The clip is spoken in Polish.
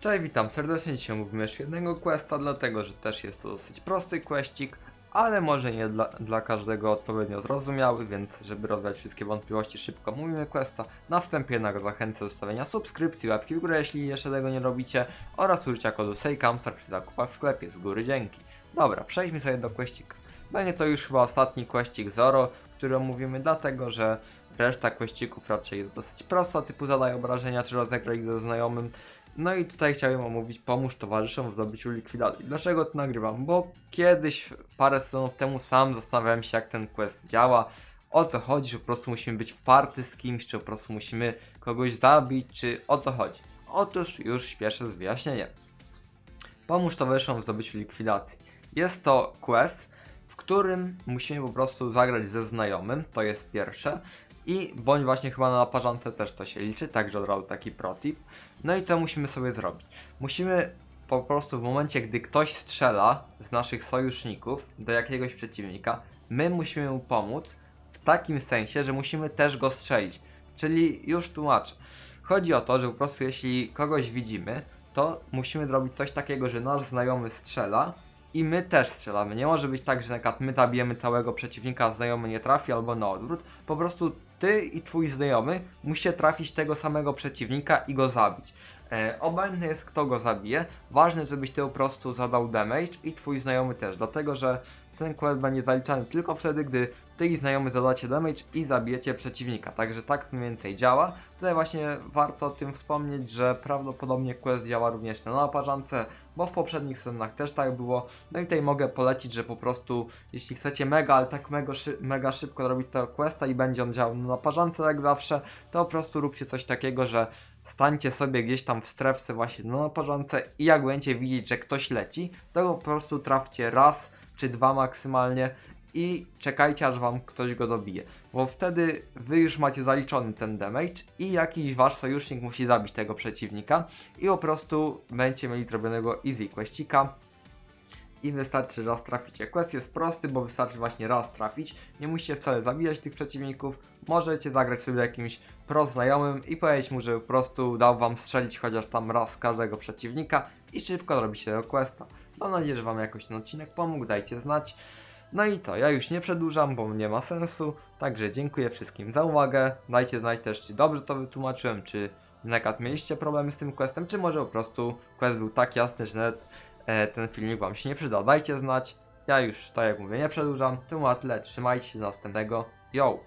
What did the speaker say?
Cześć, witam serdecznie. Dzisiaj mówimy jeszcze jednego questa, dlatego że też jest to dosyć prosty questik, ale może nie dla, dla każdego odpowiednio zrozumiały, więc żeby rozwiać wszystkie wątpliwości, szybko mówimy questa. Na wstępie jednak zachęcę do stawienia subskrypcji, łapki w górę, jeśli jeszcze tego nie robicie, oraz użycia kodu SEJKAMSTAR przy zakupach w sklepie. Z góry dzięki. Dobra, przejdźmy sobie do questika. Będzie to już chyba ostatni questik Zoro, który omówimy, dlatego że reszta questików raczej jest dosyć prosta, typu zadaj obrażenia czy rozegraj ze znajomym. No i tutaj chciałem omówić pomóż towarzyszom w zdobyciu likwidacji. Dlaczego to nagrywam? Bo kiedyś, parę sezonów temu sam zastanawiałem się jak ten quest działa, o co chodzi, że po prostu musimy być w party z kimś, czy po prostu musimy kogoś zabić, czy o co chodzi. Otóż już śpieszę z wyjaśnieniem. Pomóż towarzyszom w zdobyciu likwidacji. Jest to quest, w którym musimy po prostu zagrać ze znajomym, to jest pierwsze. I bądź właśnie chyba na naparzance też to się liczy, także od razu taki protip. No i co musimy sobie zrobić? Musimy po prostu w momencie, gdy ktoś strzela z naszych sojuszników do jakiegoś przeciwnika, my musimy mu pomóc w takim sensie, że musimy też go strzelić. Czyli już tłumaczę. Chodzi o to, że po prostu jeśli kogoś widzimy, to musimy zrobić coś takiego, że nasz znajomy strzela i my też strzelamy. Nie może być tak, że na przykład my zabijemy całego przeciwnika, a znajomy nie trafi, albo na odwrót. Po prostu ty i twój znajomy musicie trafić tego samego przeciwnika i go zabić. E, obojętne jest kto go zabije, ważne żebyś ty po prostu zadał damage i twój znajomy też, dlatego że ten quest będzie zaliczany tylko wtedy, gdy ty i znajomy zadacie damage i zabijecie przeciwnika. Także tak mniej więcej działa. Tutaj właśnie warto o tym wspomnieć, że prawdopodobnie quest działa również na naparzance, bo w poprzednich sezonach też tak było. No i tutaj mogę polecić, że po prostu jeśli chcecie mega, ale tak mega, szy mega szybko zrobić tego questa i będzie on działał na naparzance jak zawsze, to po prostu róbcie coś takiego, że stańcie sobie gdzieś tam w strefce właśnie na naparzance i jak będziecie widzieć, że ktoś leci, to po prostu trafcie raz czy dwa maksymalnie i czekajcie aż wam ktoś go dobije. Bo wtedy wy już macie zaliczony ten damage i jakiś wasz sojusznik musi zabić tego przeciwnika i po prostu będziecie mieli zrobionego easy questika i wystarczy raz traficie. Quest jest prosty, bo wystarczy właśnie raz trafić. Nie musicie wcale zabijać tych przeciwników. Możecie zagrać sobie jakimś pro znajomym i powiedzieć mu, że po prostu dał wam strzelić chociaż tam raz każdego przeciwnika i szybko zrobicie tego questa. Mam nadzieję, że wam jakoś ten odcinek pomógł, dajcie znać. No i to, ja już nie przedłużam, bo nie ma sensu. Także dziękuję wszystkim za uwagę. Dajcie znać też, czy dobrze to wytłumaczyłem, czy na przykład mieliście problemy z tym questem, czy może po prostu quest był tak jasny, że nawet e, ten filmik wam się nie przyda. Dajcie znać. Ja już, tak jak mówię, nie przedłużam. Tu ma tyle. Trzymajcie się do następnego. Yo!